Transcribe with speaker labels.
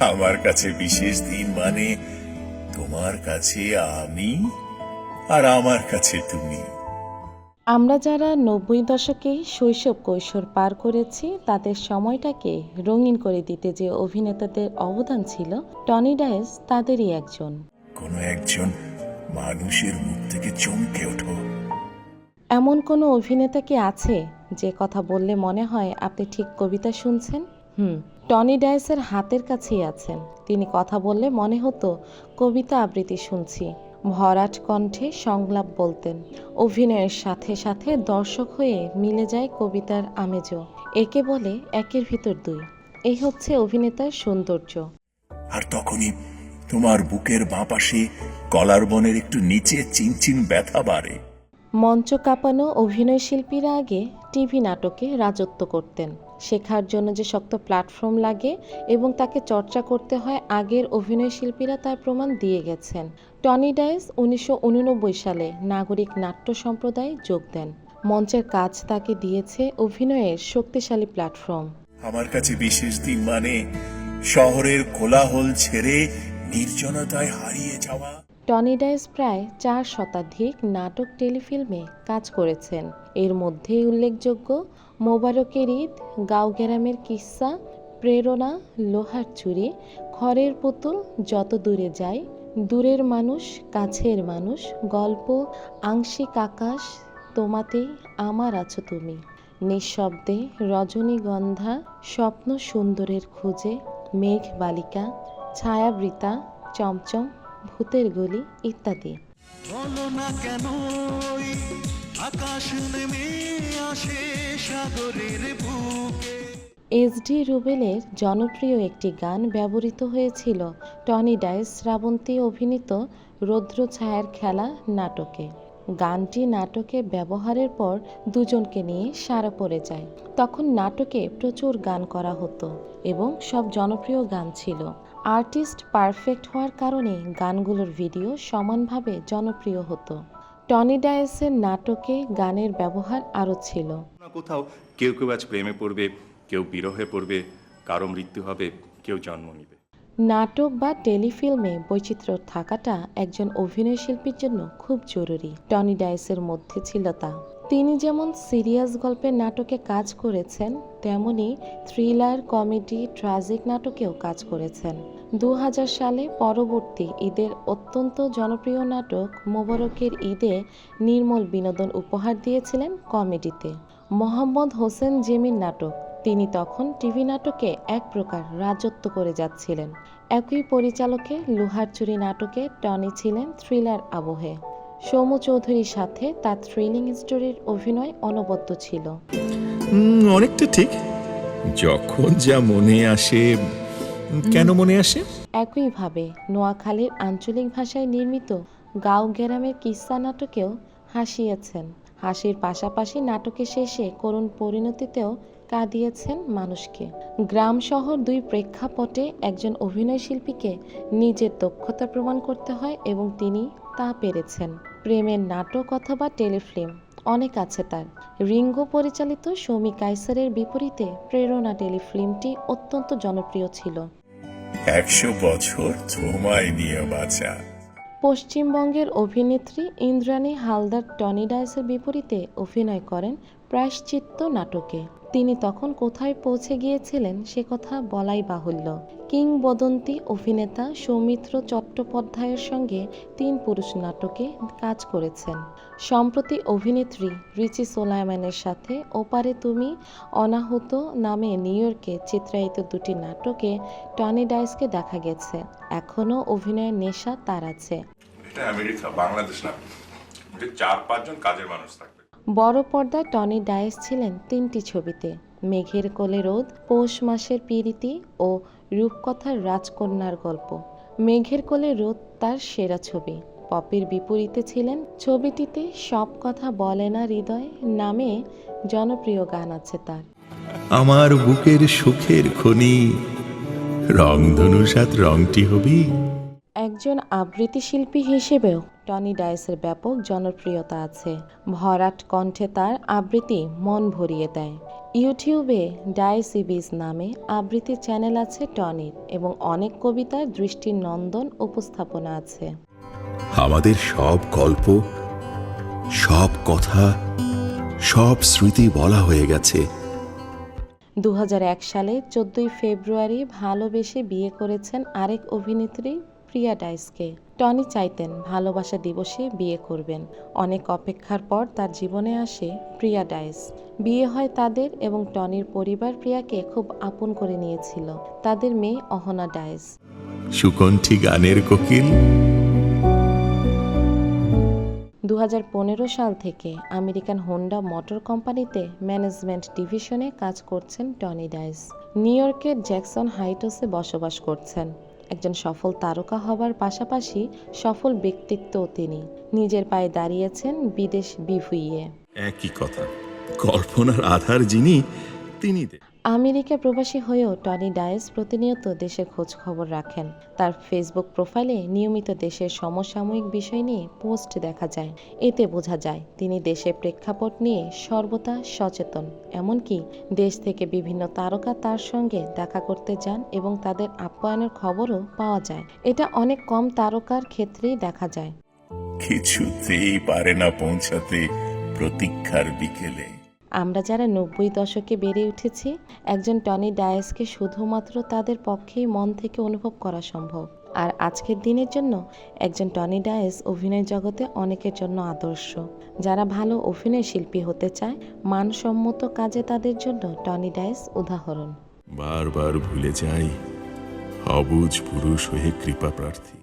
Speaker 1: আমার কাছে বিশেষ দিন মানে তোমার কাছে আমি আর আমার কাছে তুমি।
Speaker 2: আমরা যারা নব্বই দশকে শৈশব কৈশোর পার করেছি তাদের সময়টাকে রঙিন করে দিতে যে অভিনেতাদের অবদান ছিল টনি ডায়েস তাদেরই একজন।
Speaker 1: কোনো একজন মানুষের মুখ থেকে চমকে ওঠো।
Speaker 2: এমন কোনো অভিনেতা কি আছে যে কথা বললে মনে হয় আপনি ঠিক কবিতা শুনছেন? হুম টনি ডায়েসের হাতের কাছেই আছেন। তিনি কথা বললে মনে হতো কবিতা আবৃত্তি শুনছি। ভরাট কণ্ঠে সংলাপ বলতেন। অভিনয়ের সাথে সাথে দর্শক হয়ে মিলে যায় কবিতার আমেজও। একে বলে একের ভিতর দুই। এই হচ্ছে অভিনেতার সৌন্দর্য।
Speaker 1: আর তখনই তোমার বুকের বাঁ পাশে কলার বনের একটু নিচে চিনচিন ব্যথা বাড়ে।
Speaker 2: মঞ্চ কাঁপানো অভিনয় শিল্পীরা আগে টিভি নাটকে রাজত্ব করতেন। শেখার জন্য যে শক্ত প্ল্যাটফর্ম লাগে এবং তাকে চর্চা করতে হয় আগের অভিনয় শিল্পীরা তার প্রমাণ দিয়ে গেছেন। টনি ডায়েস উনিশশো সালে নাগরিক নাট্য সম্প্রদায়ে যোগ দেন। মঞ্চের কাজ তাকে দিয়েছে অভিনয়ের শক্তিশালী প্ল্যাটফর্ম
Speaker 1: আমার কাছে বিশেষ দিন মানে শহরের কোলাহল ছেড়ে নির্জনতায় হারিয়ে যাওয়া।
Speaker 2: টনি ডায়েস প্রায় চার শতাধিক নাটক টেলিফিল্মে কাজ করেছেন। এর মধ্যেই উল্লেখযোগ্য মোবারকের ঈদ, গাঁওগ্রামের কিস্সা প্রেরণা, লোহার চুরি খড়ের পুতুল যত দূরে যায়, দূরের মানুষ, কাছের মানুষ, গল্প, আংশিক আকাশ, তোমাতেই আমার আছো তুমি। নিঃশব্দে রজনীগন্ধা, স্বপ্ন সুন্দরের খোঁজে, মেঘ বালিকা, ছায়াবৃতা, চমচম, ভূতের গলি ইত্যাদি।
Speaker 3: না কেন
Speaker 2: এসডি রুবেলের জনপ্রিয় একটি গান ব্যবহৃত হয়েছিল টনি ডাইস শ্রাবন্তী অভিনীত রৌদ্র ছায়ার খেলা নাটকে। গানটি নাটকে ব্যবহারের পর দুজনকে নিয়ে সারা পড়ে যায়। তখন নাটকে প্রচুর গান করা হতো এবং সব জনপ্রিয় গান ছিল। আর্টিস্ট পারফেক্ট হওয়ার কারণে গানগুলোর ভিডিও সমানভাবে জনপ্রিয় হতো। টনি ডায়েসের নাটকে গানের ব্যবহার আরও ছিল।
Speaker 4: না কোথাও কেউ কেউ আজ প্রেমে পড়বে কেউ বিরহে পড়বে কারও মৃত্যু হবে কেউ জন্ম নিবে।
Speaker 2: নাটক বা টেলিফিল্মে বৈচিত্র্য থাকাটা একজন অভিনয় শিল্পীর জন্য খুব জরুরি। টনি ডাইসের মধ্যে ছিল তা। তিনি যেমন সিরিয়াস গল্পের নাটকে কাজ করেছেন তেমনি থ্রিলার কমেডি ট্রাজিক নাটকেও কাজ করেছেন। দু হাজার সালে পরবর্তী ঈদের অত্যন্ত জনপ্রিয় নাটক মোবারকের ঈদে নির্মল বিনোদন উপহার দিয়েছিলেন কমেডিতে। মোহাম্মদ হোসেন জেমির নাটক, তিনি তখন টিভি নাটকে এক প্রকার রাজত্ব করে যাচ্ছিলেন। একই পরিচালকে লোহার চুরি নাটকে টনি ছিলেন থ্রিলার আবহে। সৌম্য চৌধুরীর সাথে তার থ্রিলিং স্টোরির অভিনয় অনবদ্য ছিল।
Speaker 5: অনেকটা ঠিক। যখন যা মনে আসে কেন মনে আসে?
Speaker 2: একইভাবে নোয়াখালীর আঞ্চলিক ভাষায় নির্মিত গাঁও গ্রামের কিস্সা নাটকেও হাসিয়েছেন। হাসির পাশাপাশি নাটকের শেষে করুণ পরিণতিতেও কাঁদিয়েছেন মানুষকে। গ্রাম শহর দুই প্রেক্ষাপটে একজন অভিনয় শিল্পীকে নিজের দক্ষতা প্রমাণ করতে হয় এবং তিনি তা পেরেছেন। প্রেমের নাটক অথবা টেলিফিল্ম, অনেক আছে তার। রিঙ্গো পরিচালিত সৌমি কাইসারের বিপরীতে প্রেরণা টেলিফিল্মটি অত্যন্ত জনপ্রিয় ছিল।
Speaker 1: একশো বছর তোমায় নিয়ে বাঁচা।
Speaker 2: পশ্চিমবঙ্গের অভিনেত্রী ইন্দ্রাণী হালদার টনি ডায়েসের বিপরীতে অভিনয় করেন প্রায়শ্চিত্ত নাটকে। তিনি তখন কোথায় পৌঁছে গিয়েছিলেন সে কথা বলাই বাহুল্য। কিংবদন্তি অভিনেতা সৌমিত্র চট্টোপাধ্যায়ের সঙ্গে তিন পুরুষ নাটকে কাজ করেছেন। সম্প্রতি অভিনেত্রী রিচি সোলায়মানের সাথে ওপারে তুমি অনাহত নামে নিউ ইয়র্কে চিত্রায়িত দুটি নাটকে টনি ডাইসকে দেখা গেছে। এখনও অভিনয়ের নেশা তার আছে।
Speaker 4: আমেরিকা, বাংলাদেশ না চার পাঁচজন কাজের মানুষ থাকবে
Speaker 2: বড় পর্দায় টনি ডায়েস ছিলেন তিনটি ছবিতে। মেঘের কোলে রোদ, পৌষ মাসের পিরিতি ও রূপকথার রাজকন্যার গল্প। মেঘের কোলে রোদ তার সেরা ছবি। পপির বিপরীতে ছিলেন ছবিটিতে সব কথা বলে না হৃদয় নামে জনপ্রিয় গান আছে তার।
Speaker 5: আমার বুকের সুখের খনি রংধনু সাত রংটি হবি।
Speaker 2: একজন আবৃত্তি শিল্পী হিসেবেও টনি ডায়েসের ব্যাপক জনপ্রিয়তা আছে। ভরাট কণ্ঠে তার আবৃত্তি মন ভরিয়ে দেয়। ইউটিউবে ডাইসিবিজ নামে আবৃত্তি চ্যানেল আছে টনির এবং অনেক কবিতার দৃষ্টির নন্দন উপস্থাপনা আছে।
Speaker 6: আমাদের সব গল্প সব কথা সব স্মৃতি বলা হয়ে গেছে।
Speaker 2: দু হাজার এক সালে চোদ্দই ফেব্রুয়ারি ভালোবেসে বিয়ে করেছেন আরেক অভিনেত্রী প্রিয়া ডাইসকে টনি চাইতেন ভালোবাসা দিবসে বিয়ে করবেন। অনেক অপেক্ষার পর তার জীবনে আসে প্রিয়া ডাইস। বিয়ে হয় তাদের এবং টনির পরিবার প্রিয়াকে খুব আপন করে নিয়েছিল। তাদের মেয়ে অহনা ডাইস।
Speaker 5: সুকণ্ঠী গানের কোকিল।
Speaker 2: দু হাজার পনেরো সাল থেকে আমেরিকান হোন্ডা মোটর কোম্পানিতে ম্যানেজমেন্ট ডিভিশনে কাজ করছেন টনি ডাইস। নিউ ইয়র্কের জ্যাকসন হাইটসে বসবাস করছেন। একজন সফল তারকা হবার পাশাপাশি সফল ব্যক্তিত্বও তিনি। নিজের পায়ে দাঁড়িয়েছেন বিদেশ বিভুইয়ে।
Speaker 5: একই কথা। কল্পনার আধার যিনি, তিনি
Speaker 2: আমেরিকা প্রবাসী হয়েও টনি ডায়েস প্রতিনিয়ত দেশের খোঁজ খবর রাখেন। তার ফেসবুক প্রোফাইলে নিয়মিত দেশের সমসাময়িক বিষয় নিয়ে পোস্ট দেখা যায়। এতে বোঝা যায়, তিনি দেশের প্রেক্ষাপট নিয়ে সর্বদা সচেতন। এমনকি দেশ থেকে বিভিন্ন তারকা তার সঙ্গে দেখা করতে যান এবং তাদের আপ্যায়নের খবরও পাওয়া যায়। এটা অনেক কম তারকার ক্ষেত্রেই দেখা যায়।
Speaker 1: কিছুতেই পারে না পৌঁছাতে প্রতীক্ষার বিকেলে।
Speaker 2: আমরা যারা নব্বই দশকে বেড়ে উঠেছি, একজন টনি ডায়াসকে শুধুমাত্র তাদের পক্ষেই মন থেকে অনুভব করা সম্ভব। আর আজকের দিনের জন্য একজন টনি ডায়েস অভিনয় জগতে অনেকের জন্য আদর্শ। যারা ভালো অভিনয় শিল্পী হতে চায়, মানসম্মত কাজে তাদের জন্য টনি ডায়েস উদাহরণ।
Speaker 5: বারবার ভুলে যাই, অবুজ পুরুষ হয়ে কৃপা প্রার্থী।